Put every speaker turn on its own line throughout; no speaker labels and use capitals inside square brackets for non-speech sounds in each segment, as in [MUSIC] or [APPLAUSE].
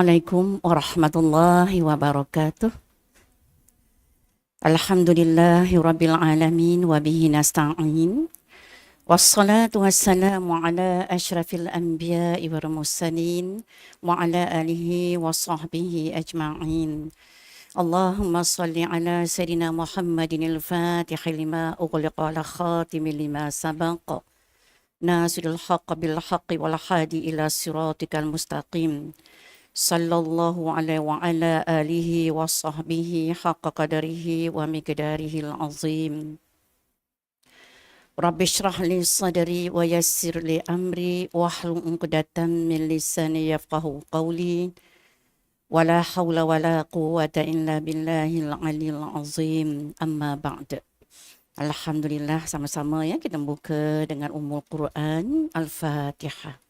عليكم ورحمة الله وبركاته. الحمد لله رب العالمين وبه نستعين. والصلاة والسلام على أشرف الأنبياء والمرسلين وعلى آله وصحبه أجمعين. اللهم صل على سيدنا محمد الفاتح لما أغلق على خاتم لما سبق. ناصر الحق بالحق والحادي إلى صراطك المستقيم. Sallallahu alaihi wa ala alihi wa sahbihi haqqa qadarihi wa miqdarihi al-azim. Rabbi shrah li sadri wa yassir li amri wa hlul 'uqdatam min lisani yafqahu qawli. Wa la hawla wa la quwwata illa billahil aliyil azim. Amma ba'd. Alhamdulillah sama-sama ya kita buka dengan Ummul Quran Al-Fatihah.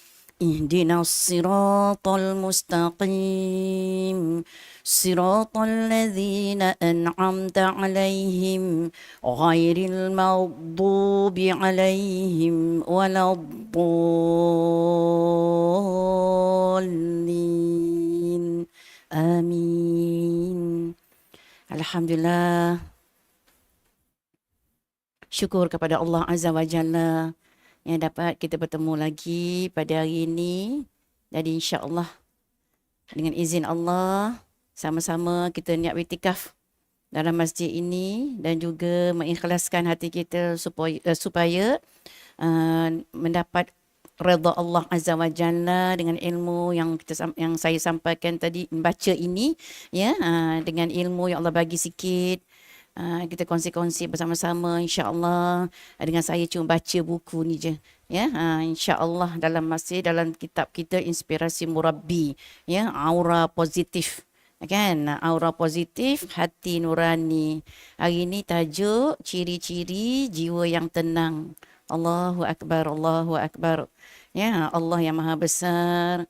اهدنا الصراط المستقيم صراط الذين أنعمت عليهم غير المغضوب عليهم ولا الضالين آمين الحمد لله syukur kepada Allah Azza wa Jalla yang dapat kita bertemu lagi pada hari ini. Jadi insya-Allah dengan izin Allah sama-sama kita niat itikaf dalam masjid ini dan juga mengikhlaskan hati kita supaya uh, supaya uh, mendapat redha Allah Azza wa Jalla dengan ilmu yang kita yang saya sampaikan tadi membaca ini ya uh, dengan ilmu yang Allah bagi sikit Uh, kita kongsi-kongsi bersama-sama insya-Allah. Uh, dengan saya cuma baca buku ni je. Ya uh, insya-Allah dalam masih dalam kitab kita inspirasi murabbi. Ya aura positif. Kan? Aura positif hati nurani. Hari ini tajuk ciri-ciri jiwa yang tenang. Allahu akbar Allahu akbar. Ya Allah yang maha besar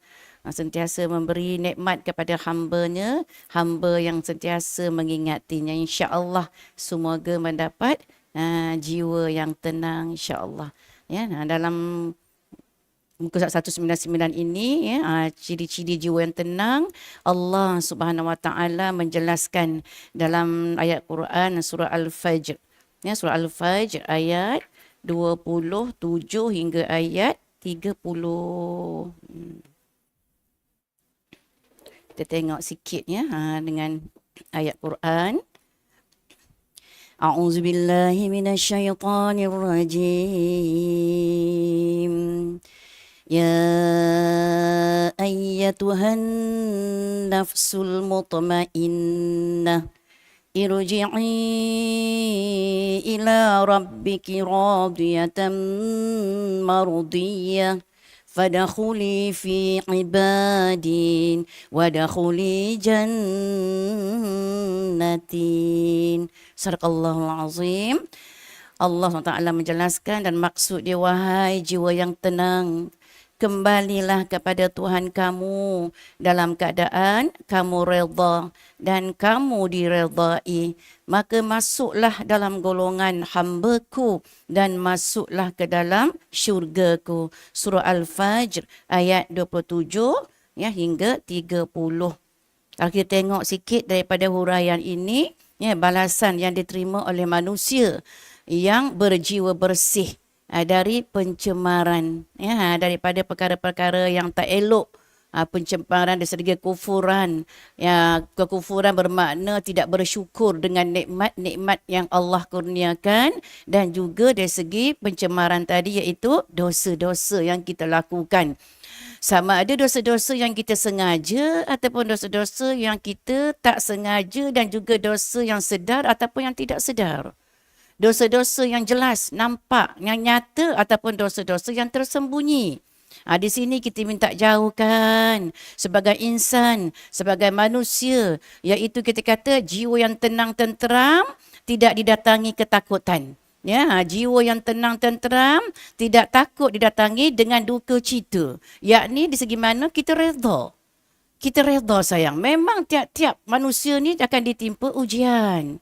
sentiasa memberi nikmat kepada hambanya, hamba yang sentiasa mengingatinya. InsyaAllah semoga mendapat uh, jiwa yang tenang insyaAllah. Ya, nah, dalam muka surat 199 ini ya uh, ciri-ciri jiwa yang tenang Allah Subhanahu wa taala menjelaskan dalam ayat Quran surah Al-Fajr. Ya surah Al-Fajr ayat 27 hingga ayat 30. Hmm. Kita tengok sikit ya ha, dengan ayat Quran. A'udzu billahi minasyaitonir rajim. Ya ayyatuhan nafsul mutmainnah irji'i ila rabbiki radiyatan mardiyah فادخلي في عبادي وادخلي جنتي صدق الله العظيم Allah SWT menjelaskan dan maksud dia wahai jiwa yang tenang kembalilah kepada Tuhan kamu dalam keadaan kamu redha dan kamu diredai maka masuklah dalam golongan hamba-Ku dan masuklah ke dalam syurga-Ku. Surah al-fajr ayat 27 ya hingga 30 kalau kita tengok sikit daripada huraian ini ya balasan yang diterima oleh manusia yang berjiwa bersih uh, dari pencemaran ya daripada perkara-perkara yang tak elok. Uh, pencemaran dari segi kufuran ya kekufuran bermakna tidak bersyukur dengan nikmat-nikmat yang Allah kurniakan. Dan juga dari segi pencemaran tadi iaitu dosa-dosa yang kita lakukan. Sama ada dosa-dosa yang kita sengaja ataupun dosa-dosa yang kita tak sengaja dan juga dosa yang sedar ataupun yang tidak sedar dosa-dosa yang jelas, nampak, yang nyata ataupun dosa-dosa yang tersembunyi. Ha, di sini kita minta jauhkan sebagai insan, sebagai manusia, iaitu kita kata jiwa yang tenang tenteram, tidak didatangi ketakutan. Ya, ha, jiwa yang tenang tenteram, tidak takut didatangi dengan duka cita. Yakni di segi mana kita redha. Kita redha sayang. Memang tiap-tiap manusia ni akan ditimpa ujian.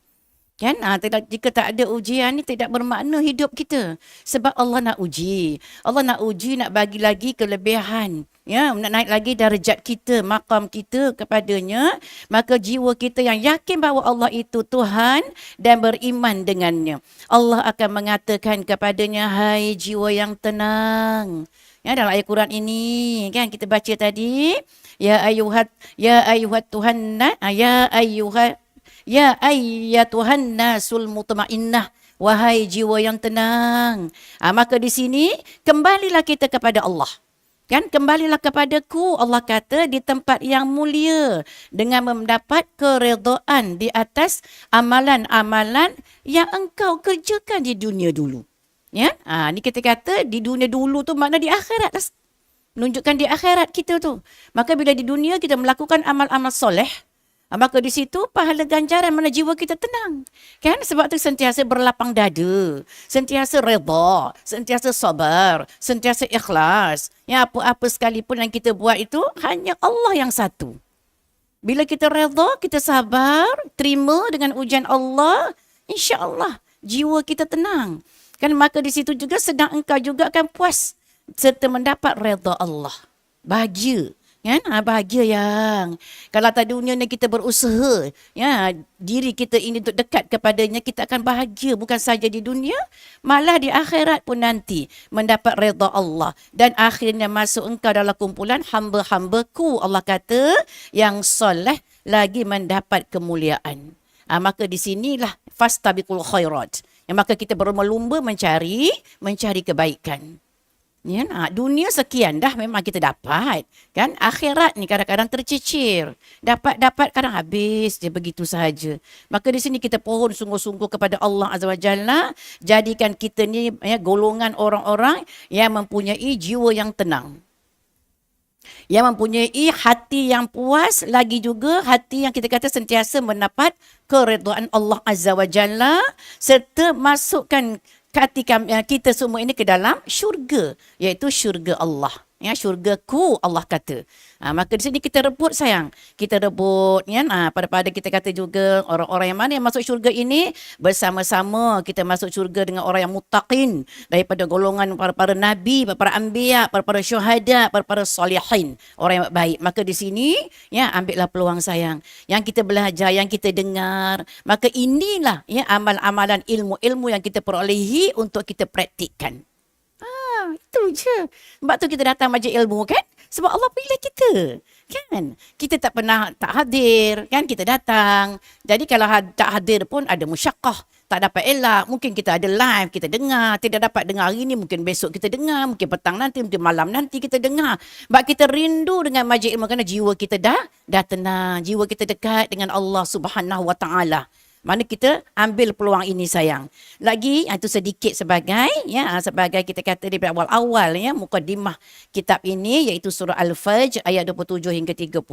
Kan? Ha, tidak, jika tak ada ujian ni tidak bermakna hidup kita. Sebab Allah nak uji. Allah nak uji, nak bagi lagi kelebihan. Ya, nak naik lagi darjat kita, makam kita kepadanya. Maka jiwa kita yang yakin bahawa Allah itu Tuhan dan beriman dengannya. Allah akan mengatakan kepadanya, hai jiwa yang tenang. Ya, dalam ayat Quran ini kan kita baca tadi ya ayuhat ya ayuhat Tuhan ya ayuhat Ya ayyatuhan nasul mutmainnah. Wahai jiwa yang tenang. Ha, maka di sini kembalilah kita kepada Allah. Kan kembalilah kepadaku Allah kata di tempat yang mulia dengan mendapat keredaan di atas amalan-amalan yang engkau kerjakan di dunia dulu. Ya, ha, ni kita kata di dunia dulu tu makna di akhirat lah. Menunjukkan di akhirat kita tu. Maka bila di dunia kita melakukan amal-amal soleh, Ah, maka di situ pahala ganjaran mana jiwa kita tenang. Kan? Sebab tu sentiasa berlapang dada. Sentiasa redha. Sentiasa sabar. Sentiasa ikhlas. Ya, apa-apa sekalipun yang kita buat itu hanya Allah yang satu. Bila kita redha, kita sabar, terima dengan ujian Allah, insya Allah jiwa kita tenang. Kan maka di situ juga sedang engkau juga akan puas serta mendapat redha Allah. Bahagia. Kan? Ha, bahagia yang. Kalau tak dunia ni kita berusaha. Ya, diri kita ini untuk dekat kepadanya. Kita akan bahagia. Bukan saja di dunia. Malah di akhirat pun nanti. Mendapat reda Allah. Dan akhirnya masuk engkau dalam kumpulan hamba-hambaku. Allah kata yang soleh lagi mendapat kemuliaan. Ha, maka di sinilah fastabikul khairat. Yang maka kita berlumba mencari mencari kebaikan. Ya, nah, dunia sekian dah memang kita dapat. Kan akhirat ni kadang-kadang tercicir. Dapat-dapat kadang habis je begitu sahaja. Maka di sini kita pohon sungguh-sungguh kepada Allah Azza wa Jalla. Jadikan kita ni ya, golongan orang-orang yang mempunyai jiwa yang tenang. Yang mempunyai hati yang puas. Lagi juga hati yang kita kata sentiasa mendapat keredoan Allah Azza wa Jalla. Serta masukkan hati kami, eh, kita semua ini ke dalam syurga iaitu syurga Allah ya syurga ku Allah kata. Ha, maka di sini kita rebut sayang. Kita rebut ya ha, pada pada kita kata juga orang-orang yang mana yang masuk syurga ini bersama-sama kita masuk syurga dengan orang yang mutaqin daripada golongan para para nabi para para anbiya para para syuhada para para salihin. Orang yang baik. Maka di sini ya ambillah peluang sayang. Yang kita belajar yang kita dengar. Maka inilah ya amal-amalan ilmu-ilmu yang kita perolehi untuk kita praktikkan itu je. Sebab tu kita datang majlis ilmu kan? Sebab Allah pilih kita. Kan? Kita tak pernah tak hadir. Kan? Kita datang. Jadi kalau had, tak hadir pun ada musyakah. Tak dapat elak. Mungkin kita ada live. Kita dengar. Tidak dapat dengar hari ni. Mungkin besok kita dengar. Mungkin petang nanti. Mungkin malam nanti kita dengar. Sebab kita rindu dengan majlis ilmu. Kerana jiwa kita dah, dah tenang. Jiwa kita dekat dengan Allah subhanahu wa ta'ala. Mana kita ambil peluang ini sayang. Lagi itu sedikit sebagai ya sebagai kita kata di awal-awal ya mukadimah kitab ini iaitu surah Al-Fajr ayat 27 hingga 30.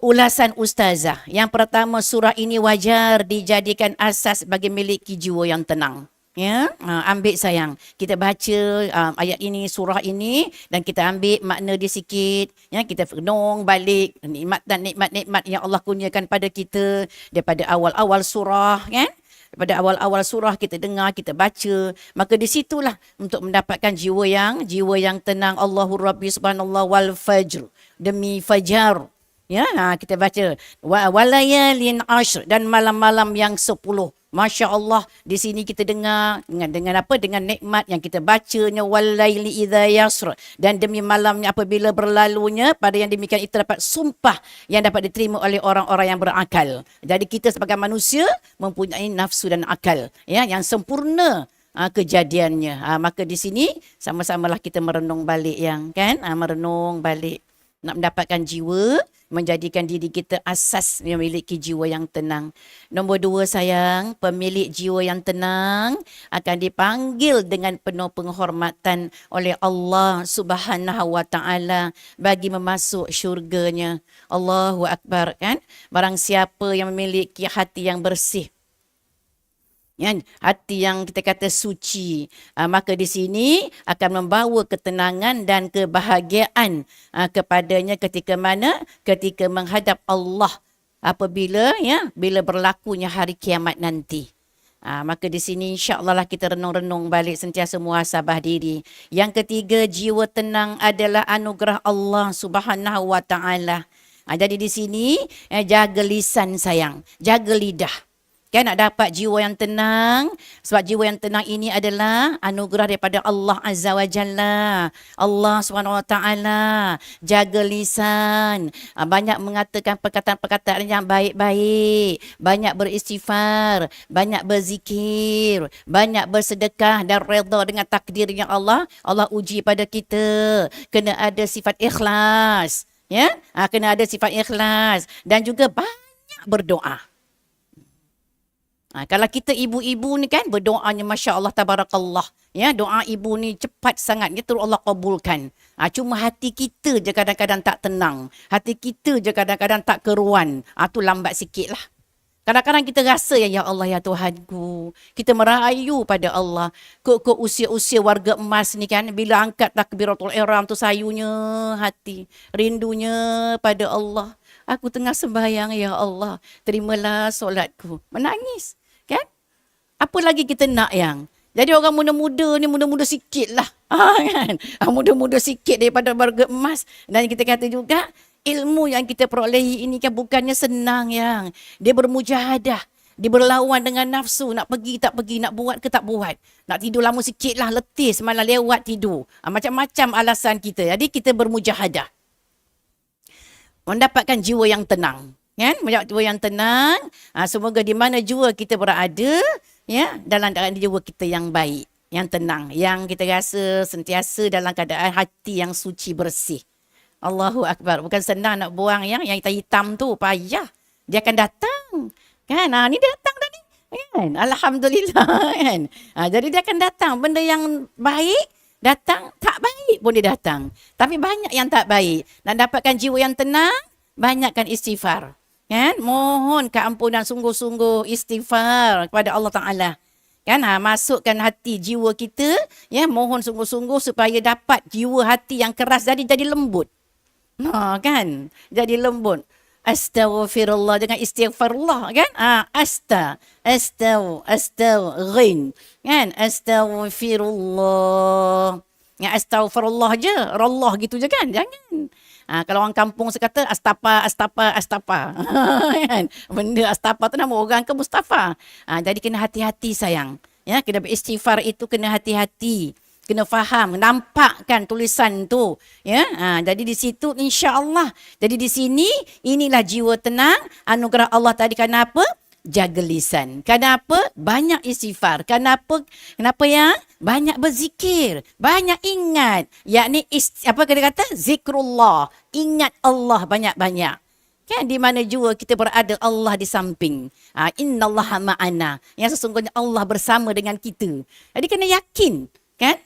Ulasan ustazah. Yang pertama surah ini wajar dijadikan asas bagi miliki jiwa yang tenang ya uh, ambil sayang. Kita baca uh, ayat ini surah ini dan kita ambil makna dia sikit. Ya kita renung balik. Nikmat dan nikmat-nikmat yang Allah kurniakan pada kita daripada awal-awal surah kan daripada awal-awal surah kita dengar kita baca. Maka di situlah untuk mendapatkan jiwa yang jiwa yang tenang. Allahur Rabbi subhanallah wal fajr. Demi fajar. Ya ha, kita baca. Wa walayalin ashr dan malam-malam yang sepuluh Masya Allah di sini kita dengar dengan dengan apa dengan nikmat yang kita bacanya walaili idza yasr dan demi malamnya apabila berlalunya pada yang demikian itu dapat sumpah yang dapat diterima oleh orang-orang yang berakal. Jadi kita sebagai manusia mempunyai nafsu dan akal ya yang sempurna ha, kejadiannya. Ha, maka di sini sama-samalah kita merenung balik yang kan ha, merenung balik nak mendapatkan jiwa menjadikan diri kita asas memiliki jiwa yang tenang. Nombor dua sayang, pemilik jiwa yang tenang akan dipanggil dengan penuh penghormatan oleh Allah Subhanahu wa taala bagi memasuk syurganya. Allahu akbar kan? Barang siapa yang memiliki hati yang bersih, ya, hati yang kita kata suci uh, maka di sini akan membawa ketenangan dan kebahagiaan uh, kepadanya ketika mana ketika menghadap Allah apabila ya bila berlakunya hari kiamat nanti Ha, maka di sini insya-Allah lah kita renung-renung balik sentiasa muhasabah diri. Yang ketiga jiwa tenang adalah anugerah Allah Subhanahu wa taala. Ha, jadi di sini eh, jaga lisan sayang, jaga lidah. Kan nak dapat jiwa yang tenang. Sebab jiwa yang tenang ini adalah anugerah daripada Allah Azza wa Jalla. Allah SWT jaga lisan. Ah, banyak mengatakan perkataan-perkataan yang baik-baik. Banyak beristighfar. Banyak berzikir. Banyak bersedekah dan redha dengan takdir yang Allah. Allah uji pada kita. Kena ada sifat ikhlas. Ya, ha, kena ada sifat ikhlas. Dan juga banyak berdoa. Ha, kalau kita ibu-ibu ni kan berdoanya Masya Allah Tabarakallah. Ya, doa ibu ni cepat sangat. Itu Allah kabulkan. Ha, cuma hati kita je kadang-kadang tak tenang. Hati kita je kadang-kadang tak keruan. Ha, tu lambat sikit lah. Kadang-kadang kita rasa ya, ya Allah ya Tuhanku. Kita merayu pada Allah. Kok kok usia-usia warga emas ni kan. Bila angkat takbiratul ihram tu sayunya hati. Rindunya pada Allah. Aku tengah sembahyang ya Allah. Terimalah solatku. Menangis. Kan? Apa lagi kita nak yang? Jadi orang muda-muda ni muda-muda sikit lah. Ha, [LAUGHS] kan? Ha, muda-muda sikit daripada warga emas. Dan kita kata juga ilmu yang kita perolehi ini kan bukannya senang yang. Dia bermujahadah. Dia berlawan dengan nafsu. Nak pergi tak pergi. Nak buat ke tak buat. Nak tidur lama sikit lah. Letih semalam lewat tidur. Ha, macam-macam alasan kita. Jadi kita bermujahadah. Mendapatkan jiwa yang tenang kan? Banyak jiwa yang tenang. Ha, semoga di mana jua kita berada ya dalam keadaan jiwa kita yang baik yang tenang yang kita rasa sentiasa dalam keadaan hati yang suci bersih. Allahu akbar. Bukan senang nak buang yang yang hitam tu payah. Dia akan datang kan? Ha, ni datang tadi kan? Alhamdulillah [LAUGHS] kan? Ha, jadi dia akan datang. Benda yang baik datang tak baik pun dia datang. Tapi banyak yang tak baik. Nak dapatkan jiwa yang tenang banyakkan istighfar kan? Mohon keampunan sungguh-sungguh istighfar kepada Allah Taala. Kan? Ha, masukkan hati jiwa kita ya mohon sungguh-sungguh supaya dapat jiwa hati yang keras jadi jadi lembut. Ha kan? Jadi lembut. Astaghfirullah dengan istighfarullah kan? Ha asta astaw astaghfir kan? Astaghfirullah ya astaghfirullah je Allah gitu je kan jangan Ha, kalau orang kampung sekata astapa, astapa, astapa. [LAUGHS] kan? Benda astapa tu nama orang ke Mustafa. Ha, jadi kena hati-hati sayang. Ya, kena beristighfar itu kena hati-hati. Kena faham, nampakkan tulisan tu. Ya, ha, jadi di situ insya-Allah. Jadi di sini inilah jiwa tenang anugerah Allah tadi kenapa? Jaga lisan. Kenapa? Banyak istighfar. Kenapa? Kenapa ya? Banyak berzikir. Banyak ingat. Yakni ist, apa kata kata? Zikrullah. Ingat Allah banyak-banyak. Kan di mana jua kita berada Allah di samping. Ha, Inna Allah ma'ana. Yang sesungguhnya Allah bersama dengan kita. Jadi kena yakin. Kan?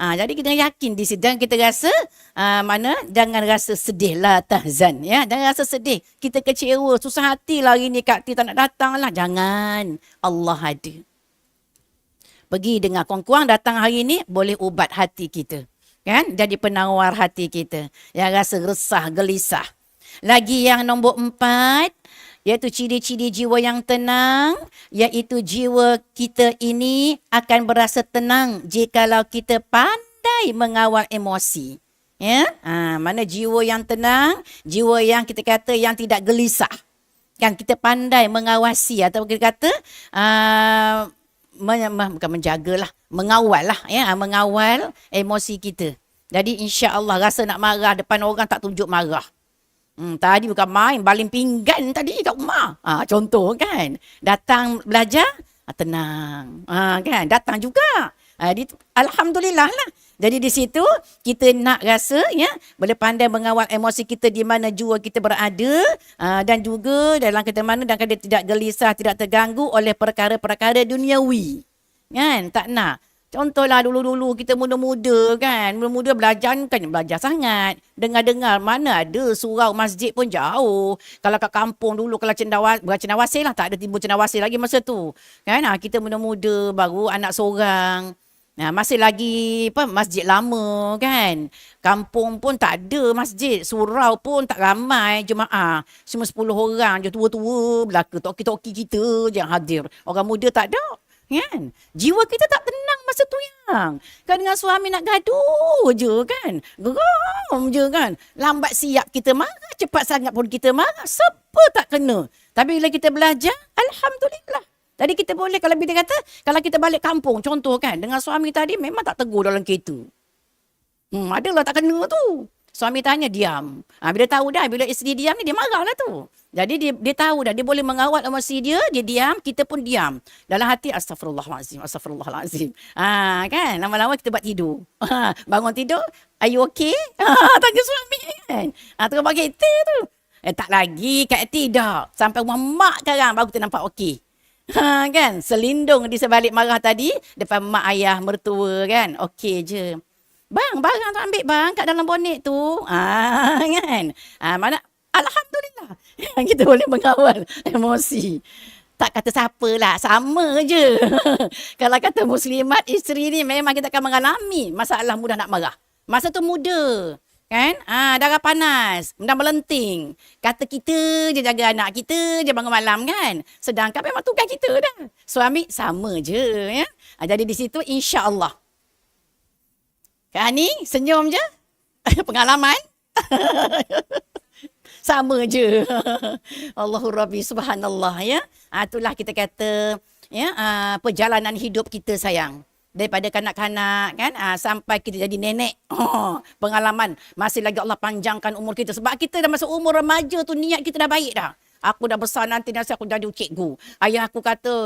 Ha, jadi kita yakin di situ. Jangan kita rasa ha, mana jangan rasa sedih lah tahzan. Ya? Jangan rasa sedih. Kita kecewa. Susah hati lah hari ni Kak Ti tak nak datang lah. Jangan. Allah ada. Pergi dengar kuang-kuang datang hari ni boleh ubat hati kita. Kan? Jadi penawar hati kita. Yang rasa resah, gelisah. Lagi yang nombor empat iaitu ciri-ciri jiwa yang tenang iaitu jiwa kita ini akan berasa tenang jikalau kita pandai mengawal emosi. Ya? Ha, mana jiwa yang tenang jiwa yang kita kata yang tidak gelisah. Kan kita pandai mengawasi atau kita kata uh, men, bukan menjagalah mengawal lah ya mengawal emosi kita. Jadi insya-Allah rasa nak marah depan orang tak tunjuk marah Hmm, tadi bukan main, baling pinggan tadi kat rumah. Ha, contoh kan. Datang belajar, ha, tenang. Ha, kan? Datang juga. Ha, di, Alhamdulillah lah. Jadi di situ kita nak rasa ya boleh pandai mengawal emosi kita di mana jua kita berada uh, dan juga dalam kata mana dan dia tidak gelisah, tidak terganggu oleh perkara-perkara duniawi. Kan? Tak nak. Contohlah dulu-dulu kita muda-muda kan. Muda-muda belajar kan belajar sangat. Dengar-dengar mana ada surau masjid pun jauh. Kalau kat kampung dulu kalau cendawas, bukan cendawasih lah. Tak ada timbul cendawasih lagi masa tu. Kan ha, kita muda-muda baru anak seorang. Nah, masih lagi apa masjid lama kan. Kampung pun tak ada masjid. Surau pun tak ramai jemaah. Cuma 10 orang je tua-tua belaka. Toki-toki kita je yang hadir. Orang muda tak ada. Kan? Jiwa kita tak tenang masa tu yang. Kan dengan suami nak gaduh je kan. Geram je kan. Lambat siap kita marah. Cepat sangat pun kita marah. Siapa tak kena. Tapi bila kita belajar, Alhamdulillah. Jadi kita boleh kalau bila kata, kalau kita balik kampung, contoh kan, dengan suami tadi memang tak tegur dalam kereta. Hmm, adalah tak kena tu. Suami tanya diam. Ha, bila tahu dah, bila isteri diam ni dia marah lah tu. Jadi dia, dia tahu dah, dia boleh mengawal emosi dia, dia diam, kita pun diam. Dalam hati, astagfirullahalazim, astagfirullahalazim. Ha, kan, lama-lama kita buat tidur. [LAUGHS] Ha, bangun tidur, are you okay? [LAUGHS] Ha, tanya suami kan. Ha, tengah pakai kereta tu. Eh, tak lagi, kat tidak. Sampai rumah mak sekarang baru kita nampak okey. [LAUGHS] Ha, kan? Selindung di sebalik marah tadi depan mak ayah mertua kan. Okey je. Bang, barang tu ambil bang kat dalam bonet tu. Ah, [LAUGHS] kan? Ah, mana alhamdulillah [LAUGHS] kita boleh mengawal emosi. Tak kata siapa lah, sama je. [LAUGHS] Kalau kata muslimat isteri ni memang kita akan mengalami masalah mudah nak marah. Masa tu muda. Kan? Ah, darah panas, mudah melenting. Kata kita je jaga anak kita je bangun malam kan. Sedangkan memang tugas kita dah. Suami sama je ya. Ah, jadi di situ insya-Allah. Kak Ani senyum je. [LAUGHS] Pengalaman. [LAUGHS] sama je. [LAUGHS] Allahur Rabbi subhanallah ya. Ah, itulah kita kata ya ah, perjalanan hidup kita sayang daripada kanak-kanak kan ah, sampai kita jadi nenek oh, pengalaman masih lagi Allah panjangkan umur kita sebab kita dah masuk umur remaja tu niat kita dah baik dah Aku dah besar nanti nanti aku jadi cikgu. Ayah aku kata,